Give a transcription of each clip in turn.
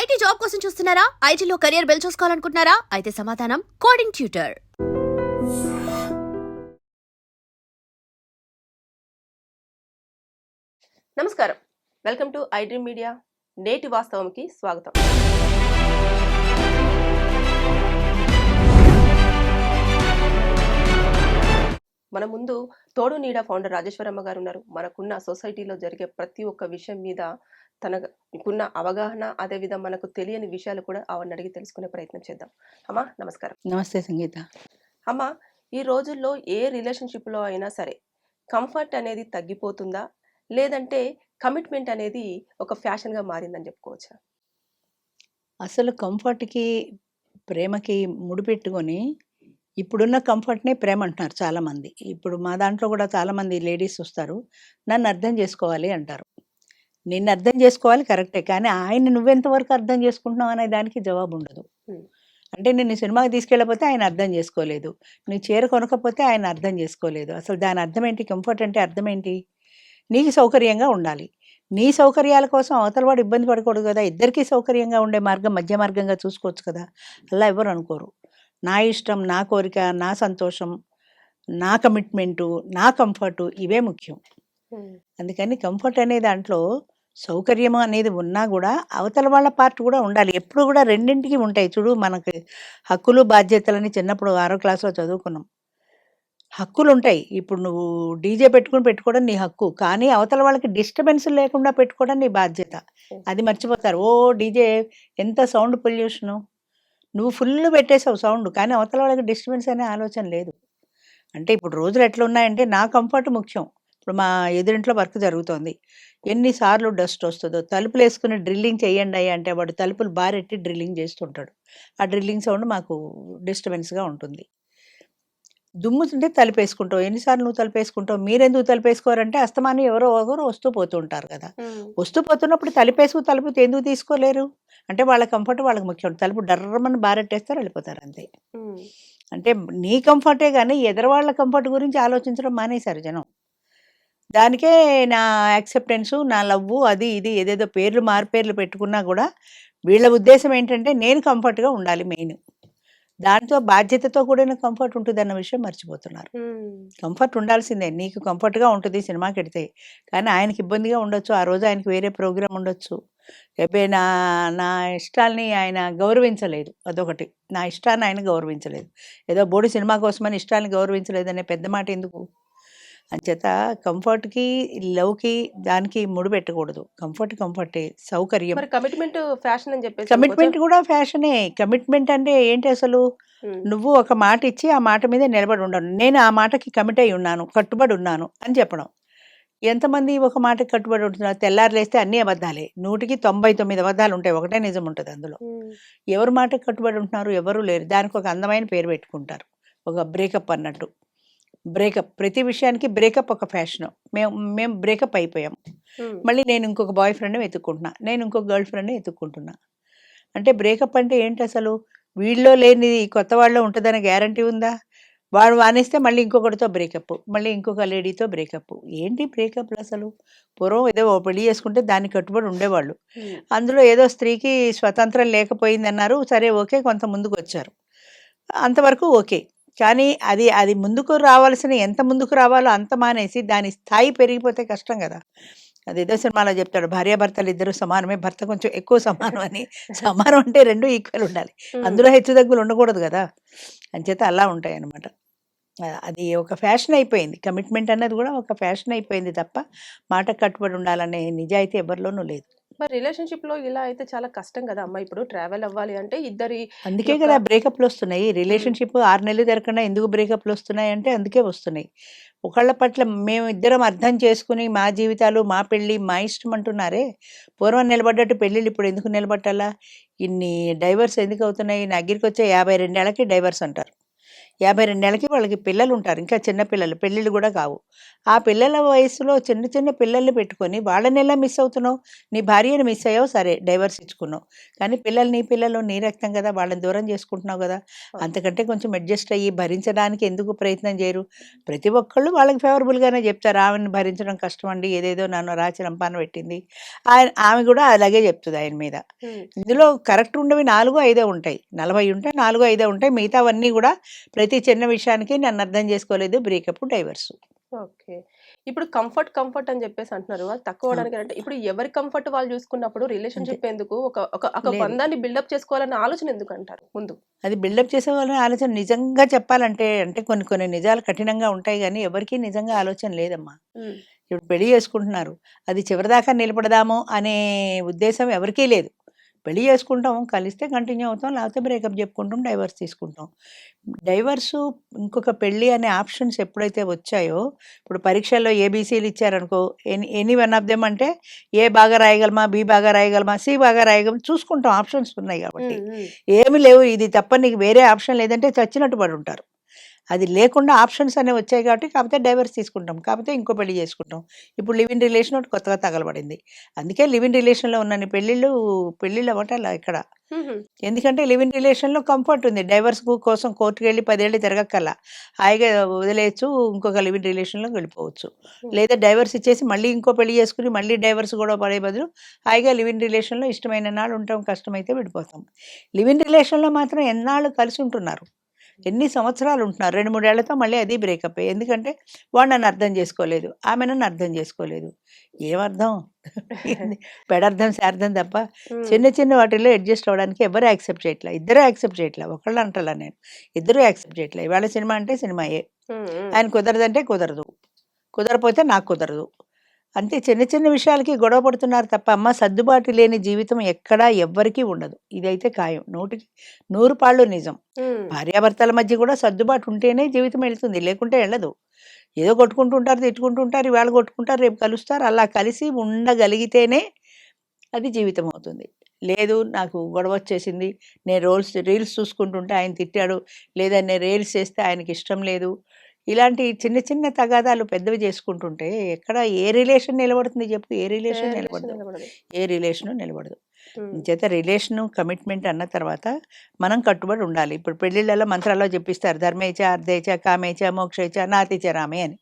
IT job కోసం చూస్తున్నారా? ఐటీలో కెరియర్ బిల్డ్ చూసుకోవాలనుకుంటున్నారా? అయితే సమాధానం కోడింగ్ ట్యూటర్. నమస్కారం. Welcome to iDream Media. నేటి వాస్తవంకి స్వాగతం. మన ముందు తోడు నీడ ఫౌండర్ రాజేశ్వరమ్మ గారు ఉన్నారు. మనకున్న సొసైటీలో జరిగే ప్రతి ఒక్క విషయం మీద తనకున్న అవగాహన అదేవిధంగా మనకు తెలియని విషయాలు కూడా ఆవిడని అడిగి తెలుసుకునే ప్రయత్నం చేద్దాం. అమ్మా నమస్కారం. నమస్తే సంగీత. అమ్మ ఈ రోజుల్లో ఏ రిలేషన్షిప్లో అయినా సరే కంఫర్ట్ అనేది తగ్గిపోతుందా? లేదంటే కమిట్మెంట్ అనేది ఒక ఫ్యాషన్గా మారిందని చెప్పుకోవచ్చా? అసలు కంఫర్ట్కి ప్రేమకి ముడిపెట్టుకొని ఇప్పుడున్న కంఫర్ట్నే ప్రేమ అంటున్నారు చాలామంది. ఇప్పుడు మా దాంట్లో కూడా చాలామంది లేడీస్ వస్తారు. నన్ను అర్థం చేసుకోవాలి అంటారు. నిన్ను అర్థం చేసుకోవాలి కరెక్టే. కానీ ఆయన నువ్వెంతవరకు అర్థం చేసుకుంటున్నావు అనే దానికి జవాబు ఉండదు. అంటే నిన్ను సినిమాకి తీసుకెళ్ళకపోతే ఆయన అర్థం చేసుకోలేదు. నువ్వు చీర కొనకపోతే ఆయన అర్థం చేసుకోలేదు. అసలు దాని అర్థం ఏంటి? కంఫర్ట్ అంటే అర్థం ఏంటి? నీకు సౌకర్యంగా ఉండాలి. నీ సౌకర్యాల కోసం అవతల వాడు ఇబ్బంది పడకూడదు కదా. ఇద్దరికీ సౌకర్యంగా ఉండే మార్గం మధ్య మార్గంగా చూసుకోవచ్చు కదా. అలా ఎవరు అనుకోరు. నా ఇష్టం నా కోరిక నా సంతోషం నా కమిట్మెంటు నా కంఫర్టు ఇవే ముఖ్యం. అందుకని కంఫర్ట్ అనే దాంట్లో సౌకర్యము అనేది ఉన్నా కూడా అవతల వాళ్ళ పార్ట్ కూడా ఉండాలి. ఎప్పుడు కూడా రెండింటికి ఉంటాయి. చూడు మనకి హక్కులు బాధ్యతలని చిన్నప్పుడు ఆరో క్లాస్లో చదువుకున్నాం. హక్కులు ఉంటాయి ఇప్పుడు నువ్వు డీజే పెట్టుకుని పెట్టుకోవడం నీ హక్కు. కానీ అవతల వాళ్ళకి డిస్టర్బెన్స్ లేకుండా పెట్టుకోవడం నీ బాధ్యత. అది మర్చిపోతారు. ఓ డీజే ఎంత సౌండ్ పొల్యూషను. నువ్వు ఫుల్ పెట్టేసావు సౌండ్. కానీ అవతల వాళ్ళకి డిస్టర్బెన్స్ అనే ఆలోచన లేదు. అంటే ఇప్పుడు రోజులు ఎట్లా ఉన్నాయంటే నా కంఫర్ట్ ముఖ్యం. ఇప్పుడు మా ఎదురింట్లో వర్క్ జరుగుతోంది. ఎన్నిసార్లు డస్ట్ వస్తుందో తలుపులు వేసుకుని డ్రిల్లింగ్ చేయండి అయ్యా అంటే వాడు తలుపులు బారెట్టి డ్రిల్లింగ్ చేస్తుంటాడు. ఆ డ్రిల్లింగ్ సౌండ్ మాకు డిస్టర్బెన్స్గా ఉంటుంది. దుమ్ము ఉంటే తలుపేసుకుంటావు ఎన్నిసార్లు నువ్వు తలుపేసుకుంటావు మీరెందుకు తలుపేసుకోరంటే అస్తమానం ఎవరో ఒకరు వస్తూ పోతూ ఉంటారు కదా వస్తూ పోతున్నప్పుడు తలుపేసుకు తలుపు ఎందుకు తీసుకోలేరు? అంటే వాళ్ళ కంఫర్ట్ వాళ్ళకి ముఖ్యం. తలుపు డర్రమని బారెట్టేస్తారు వెళ్ళిపోతారు అంతే. అంటే నీ కంఫర్టే కానీ ఎదరు వాళ్ళ కంఫర్ట్ గురించి ఆలోచించడం మానేశారు జనం. దానికే నా యాక్సెప్టెన్సు నా లవ్వు అది ఇది ఏదేదో పేర్లు మారుపేర్లు పెట్టుకున్నా కూడా వీళ్ళ ఉద్దేశం ఏంటంటే నేను కంఫర్ట్గా ఉండాలి మెయిన్. దాంతో బాధ్యతతో కూడిన కంఫర్ట్ ఉంటుంది అన్న విషయం మర్చిపోతున్నారు. కంఫర్ట్ ఉండాల్సిందే. నీకు కంఫర్ట్గా ఉంటుంది సినిమాకి వెడితే కానీ ఆయనకి ఇబ్బందిగా ఉండొచ్చు. ఆ రోజు ఆయనకి వేరే ప్రోగ్రామ్ ఉండొచ్చు. రేపే నా నా ఇష్టాల్ని ఆయన గౌరవించలేదు. అదొకటి. నా ఇష్టాన్ని ఆయన గౌరవించలేదు. ఏదో బోడి సినిమా కోసమని ఇష్టాన్ని గౌరవించలేదు అనే పెద్ద మాట ఎందుకు? అంచేత కంఫర్ట్కి లవ్కి దానికి ముడిపెట్టకూడదు. కంఫర్ట్ కంఫర్టే సౌకర్యం. కమిట్మెంట్ ఫ్యాషన్ అని చెప్పేసి కమిట్మెంట్ కూడా ఫ్యాషనే. కమిట్మెంట్ అంటే ఏంటి అసలు? నువ్వు ఒక మాట ఇచ్చి ఆ మాట మీద నిలబడి ఉండను. నేను ఆ మాటకి కమిట్ అయి ఉన్నాను కట్టుబడి ఉన్నాను అని చెప్పడం. ఎంతమంది ఒక మాటకి కట్టుబడి ఉంటున్నారు? తెల్లారు లేస్తే అన్ని అబద్ధాలే. నూటికి తొంభై తొమ్మిది అబద్ధాలు ఉంటాయి. ఒకటే నిజం ఉంటుంది అందులో. ఎవరు మాటకి కట్టుబడి ఉంటున్నారు? ఎవరు లేరు. దానికి ఒక అందమైన పేరు పెట్టుకుంటారు. ఒక బ్రేకప్ అన్నట్టు. బ్రేకప్ ప్రతి విషయానికి బ్రేకప్ ఒక ఫ్యాషన్. మేము మేము బ్రేకప్ అయిపోయాం. మళ్ళీ నేను ఇంకొక బాయ్ ఫ్రెండ్ని వెతుక్కుంటున్నా. నేను ఇంకొక గర్ల్ ఫ్రెండ్ని వెతుక్కుంటున్నా. అంటే బ్రేకప్ అంటే ఏంటి అసలు? వీళ్ళలో లేనిది కొత్త వాళ్ళలో ఉంటుందనే గ్యారంటీ ఉందా? వాడు వానేస్తే మళ్ళీ ఇంకొకటితో బ్రేకప్ మళ్ళీ ఇంకొక లేడీతో బ్రేకప్. ఏంటి బ్రేకప్లు అసలు? పూర్వం ఏదో పెళ్ళి చేసుకుంటే దానికి కట్టుబడి ఉండేవాళ్ళు. అందులో ఏదో స్త్రీకి స్వతంత్రం లేకపోయింది అన్నారు సరే ఓకే కొంత ముందుకు వచ్చారు అంతవరకు ఓకే. కానీ అది అది ముందుకు రావాల్సిన ఎంత ముందుకు రావాలో అంత మానేసి దాని స్థాయి పెరిగిపోతే కష్టం కదా. అదేదో సినిమాలో చెప్తాడు భార్యాభర్తలు ఇద్దరు సమానమే భర్త కొంచెం ఎక్కువ సమానం అని. సమానం అంటే రెండు ఈక్వల్ ఉండాలి. అందులో హెచ్చు తగ్గులు ఉండకూడదు కదా. అంచేత అలా ఉంటాయి అన్నమాట ఆ, అది ఒక ఫ్యాషన్ అయిపోయింది. కమిట్మెంట్ అన్నది కూడా ఒక ఫ్యాషన్ అయిపోయింది తప్ప మాట కట్టుబడి ఉండాలనే నిజాయితీ ఎవరిలోనూ లేదు. మరి రిలేషన్షిప్లో ఇలా అయితే చాలా కష్టం కదా అమ్మ. ఇప్పుడు ట్రావెల్ అవ్వాలి అంటే ఇద్దరి అందుకే కదా బ్రేకప్లు వస్తున్నాయి. రిలేషన్షిప్ ఆరు నెలలు తిరగకుండా ఎందుకు బ్రేకప్లు వస్తున్నాయి అంటే అందుకే వస్తున్నాయి. ఒకళ్ళ పట్ల మేము ఇద్దరం అర్థం చేసుకుని మా జీవితాలు మా పెళ్ళి మా ఇష్టం అంటున్నారే. పూర్వం నిలబడ్డట్టు పెళ్ళిళ్ళు ఇప్పుడు ఎందుకు నిలబట్టాలా? ఇన్ని డైవర్స్ ఎందుకు అవుతున్నాయి? నా దగ్గరికి వచ్చే యాభై రెండేళ్ళకి డైవర్స్ అంటారు. యాభై రెండేళ్ళకి వాళ్ళకి పిల్లలు ఉంటారు ఇంకా చిన్న పిల్లలు పెళ్ళిళ్ళు కూడా కావు. ఆ పిల్లల వయసులో చిన్న చిన్న పిల్లల్ని పెట్టుకొని వాళ్ళని ఎలా మిస్ అవుతున్నావు? నీ భార్యని మిస్ అయ్యావు? సరే డైవర్స్ ఇచ్చుకున్నావు. కానీ పిల్లలు నీ పిల్లలు నీ రక్తం కదా వాళ్ళని దూరం చేసుకుంటున్నావు కదా. అంతకంటే కొంచెం అడ్జస్ట్ అయ్యి భరించడానికి ఎందుకు ప్రయత్నం చేయరు? ప్రతి ఒక్కళ్ళు వాళ్ళకి ఫేవరబుల్గానే చెప్తారు. ఆమెను భరించడం కష్టం అండి ఏదేదో నన్ను రాచి రంపాన పెట్టింది. ఆయన ఆమె కూడా అలాగే చెప్తుంది ఆయన మీద. ఇందులో కరెక్ట్ ఉండవి నాలుగు ఐదే ఉంటాయి. నలభై ఉంటాయి నాలుగు ఐదే ఉంటాయి. మిగతావన్నీ కూడా ప్రతి చిన్న విషయానికి నన్ను అర్థం చేసుకోలేదు. Breakup divorce. ఓకే. ఇప్పుడు కంఫర్ట్ కంఫర్ట్ అని చెప్పేసి అంటున్నారు అది తక్కువ అవడానికి అంటే ఇప్పుడు ఎవరి కంఫర్ట్ వాళ్ళు చూసుకున్నప్పుడు రిలేషన్షిప్ ఎందుకు? ఒక ఒక. బంధాన్ని బిల్డప్ చేసుకోవాలన్న ఆలోచన ఎందుకు అంటారు? ముందు. అది బిల్డప్ చేసే వాళ్ళని ఆలోచన నిజంగా చెప్పాలంటే అంటే కొన్ని కొన్ని నిజాలు కఠినంగా ఉంటాయి కానీ ఎవరికీ నిజంగా ఆలోచన లేదమ్మా. ఇప్పుడు పెళ్ళి చేసుకుంటున్నారు. అది చివరిదాకా నిలబడదాము అనే ఉద్దేశం ఎవరికీ లేదు. పెళ్ళి చేసుకుంటాం కలిస్తే కంటిన్యూ అవుతాం లేకపోతే బ్రేకప్ చెప్పుకుంటాం డైవర్స్ తీసుకుంటాం. డైవర్సు ఇంకొక పెళ్ళి అనే ఆప్షన్స్ ఎప్పుడైతే వచ్చాయో ఇప్పుడు పరీక్షల్లో ఏబీసీలు ఇచ్చారనుకో any any one of them అంటే ఏ బాగా రాయగలమా బి బాగా రాయగలమా సి బాగా రాయగలమా చూసుకుంటాం ఆప్షన్స్ ఉన్నాయి కాబట్టి. ఏమి లేవు ఇది తప్ప నీకు వేరే ఆప్షన్ లేదంటే చచ్చినట్టు పడి ఉంటారు. అది లేకుండా ఆప్షన్స్ అనేవి వచ్చాయి కాబట్టి కాకపోతే డైవర్స్ తీసుకుంటాం. కాకపోతే ఇంకో పెళ్ళి చేసుకుంటాం. ఇప్పుడు లివ్ ఇన్ రిలేషన్ ఒకటి కొత్తగా తగలబడింది. అందుకే లివ్ ఇన్ రిలేషన్లో ఉన్న పెళ్ళిళ్ళు పెళ్ళిళ్ళు అవ్వటాల ఇక్కడ. ఎందుకంటే లివ్ ఇన్ రిలేషన్లో కంఫర్ట్ ఉంది. డైవర్స్ కోసం కోర్టుకు వెళ్ళి పదేళ్ళు తిరగక్కల్లా హాయిగా వదిలేయచ్చు ఇంకొక లివ్ ఇన్ రిలేషన్లోకి వెళ్ళిపోవచ్చు. లేదా డైవర్స్ ఇచ్చేసి మళ్ళీ ఇంకో పెళ్ళి చేసుకుని మళ్ళీ డైవర్స్ కూడా పడే బదులు హాయిగా లివ్ ఇన్ రిలేషన్లో ఇష్టమైన నాళ్ళు ఉంటాం కష్టమైతే విడిపోతాం. లివ్ ఇన్ రిలేషన్లో మాత్రం ఎన్నాళ్ళు కలిసి ఉంటున్నారు? ఎన్ని సంవత్సరాలు ఉంటున్నారు రెండు మూడేళ్ళతో మళ్ళీ అది బ్రేకప్ ఎందుకంటే వాడు నన్ను అర్థం చేసుకోలేదు. ఆమె నన్ను అర్థం చేసుకోలేదు. ఏమర్థం? పెడర్థం శార్థం తప్ప. చిన్న చిన్న వాటిల్లో అడ్జస్ట్ అవ్వడానికి ఎవరు యాక్సెప్ట్ చేయట్లే. ఇద్దరు యాక్సెప్ట్ చేయట్లే. ఒకళ్ళు అంటలా నేను. ఇద్దరు యాక్సెప్ట్ చేయట్లే. ఇవాళ సినిమా అంటే సినిమాయే. ఆయన కుదరదంటే కుదరదు. కుదరపోతే నాకు కుదరదు. అంతే చిన్న చిన్న విషయాలకి గొడవ పడుతున్నారు తప్ప అమ్మ సర్దుబాటు లేని జీవితం ఎక్కడా ఎవ్వరికీ ఉండదు. ఇదైతే ఖాయం. నూటికి నూరు పాళ్ళు నిజం. భార్యాభర్తల మధ్య కూడా సర్దుబాటు ఉంటేనే జీవితం వెళ్తుంది. లేకుంటే వెళ్ళదు. ఏదో కొట్టుకుంటుంటారు తిట్టుకుంటుంటారు ఇవాళ కొట్టుకుంటారు రేపు కలుస్తారు. అలా కలిసి ఉండగలిగితేనే అది జీవితం అవుతుంది. లేదు నాకు గొడవ వచ్చేసింది. నేను రోల్స్ రీల్స్ చూసుకుంటుంటే ఆయన తిట్టాడు. లేదా నేను రీల్స్ చేస్తే ఆయనకి ఇష్టం లేదు. ఇలాంటి చిన్న చిన్న తగాదాలు పెద్దవి చేసుకుంటుంటే ఎక్కడ ఏ రిలేషన్ నిలబడుతుంది చెప్పు? ఏ రిలేషన్ నిలబడదు. ఏ రిలేషన్ నిలబడదు. చేత రిలేషను కమిట్మెంట్ అన్న తర్వాత మనం కట్టుబడి ఉండాలి. ఇప్పుడు పెళ్ళిళ్ళలో మంత్రాల్లో చెప్పిస్తారు ధర్మేచ అర్ధేచ కామేచ మోక్షేచ నాతిచ రామే అని.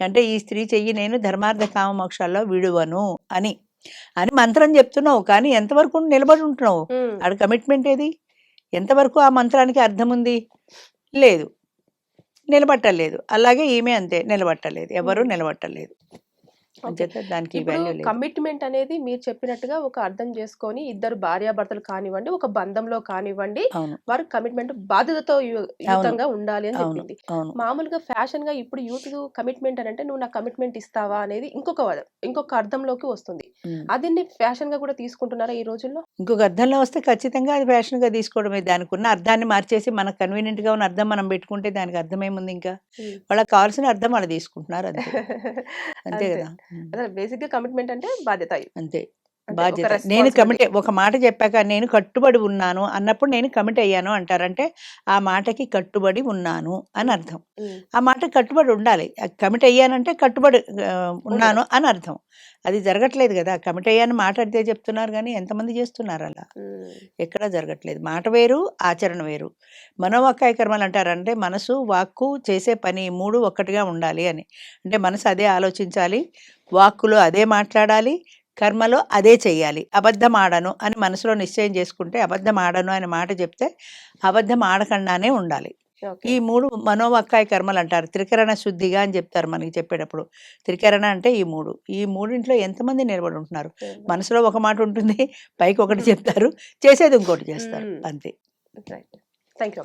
అంటే ఈ స్త్రీ చెయ్యి నేను ధర్మార్థ కామ మోక్షాల్లో విడువను అని. అని మంత్రం చెప్తున్నావు కానీ ఎంతవరకు నిలబడి ఉంటున్నావు. ఆడ కమిట్మెంట్ ఏది? ఎంతవరకు ఆ మంత్రానికి అర్థం ఉంది లేదు. నిలబట్టలేదు. అలాగే ఈమె అంతే నిలబట్టలేదు. ఎవరు. నిలబట్టలేదు. దానికి కమిట్మెంట్ అనేది మీరు చెప్పినట్టుగా ఒక అర్థం చేసుకొని ఇద్దరు భార్యాభర్తలు కానివ్వండి ఒక బంధంలో కానివ్వండి వారు కమిట్మెంట్ బాధ్యతతో యు- యుతంగా ఉండాలి అని చెప్పింది. మామూలుగా ఫ్యాషన్గా ఇప్పుడు యూత్ కమిట్మెంట్ అని అంటే నువ్వు నా కమిట్మెంట్ ఇస్తావా అనేది ఇంకొక ఇంకొక అర్థంలోకి వస్తుంది. అది ఫ్యాషన్గా కూడా తీసుకుంటున్నారా ఈ రోజుల్లో? ఇంకొక అర్థంలో వస్తే ఖచ్చితంగా అది ఫ్యాషన్గా తీసుకోవడమే. దానికి ఉన్న అర్థాన్ని మార్చేసి మనకు కన్వీనియంట్గా ఉన్న అర్థం మనం పెట్టుకుంటే దానికి అర్థమేముంది ఇంకా. వాళ్ళకి కావాల్సిన అర్థం వాళ్ళు తీసుకుంటున్నారు అంతే. కదా? బేసిక్గా కమిట్మెంట్ అంటే బాధ్యత అంతే. బాధ్యత. నేను. కమిట్ ఒక మాట చెప్పాక నేను కట్టుబడి ఉన్నాను అన్నప్పుడు నేను కమిట్ అయ్యాను అంటారంటే ఆ మాటకి కట్టుబడి ఉన్నాను అని అర్థం. ఆ మాట కట్టుబడి ఉండాలి. కమిట్ అయ్యానంటే కట్టుబడి ఉన్నాను అని అర్థం. అది జరగట్లేదు కదా. కమిట్ అయ్యాను మాట అడితే చెప్తున్నారు కానీ ఎంతమంది చేస్తున్నారు అలా. ఎక్కడా జరగట్లేదు. మాట వేరు ఆచరణ వేరు. మనోవాక్కాయ కర్మలు అంటారంటే మనసు వాక్కు చేసే పని మూడు ఒక్కటిగా ఉండాలి అని. అంటే మనసు అదే ఆలోచించాలి వాక్కులో అదే మాట్లాడాలి కర్మలో అదే చెయ్యాలి. అబద్ధం ఆడను అని మనసులో నిశ్చయం చేసుకుంటే అబద్ధం ఆడను అనే మాట చెప్తే అబద్ధం ఆడకుండానే ఉండాలి. ఈ మూడు మనోవాక్కాయ కర్మలు అంటారు. త్రికరణ శుద్ధిగా అని చెప్తారు మనకి చెప్పేటప్పుడు. త్రికరణ అంటే ఈ మూడు. ఈ మూడింట్లో ఎంతమంది నిలబడి ఉంటున్నారు? మనసులో ఒక మాట ఉంటుంది పైకి ఒకటి చెప్తారు చేసేది ఇంకోటి చేస్తారు. అంతే. Thank you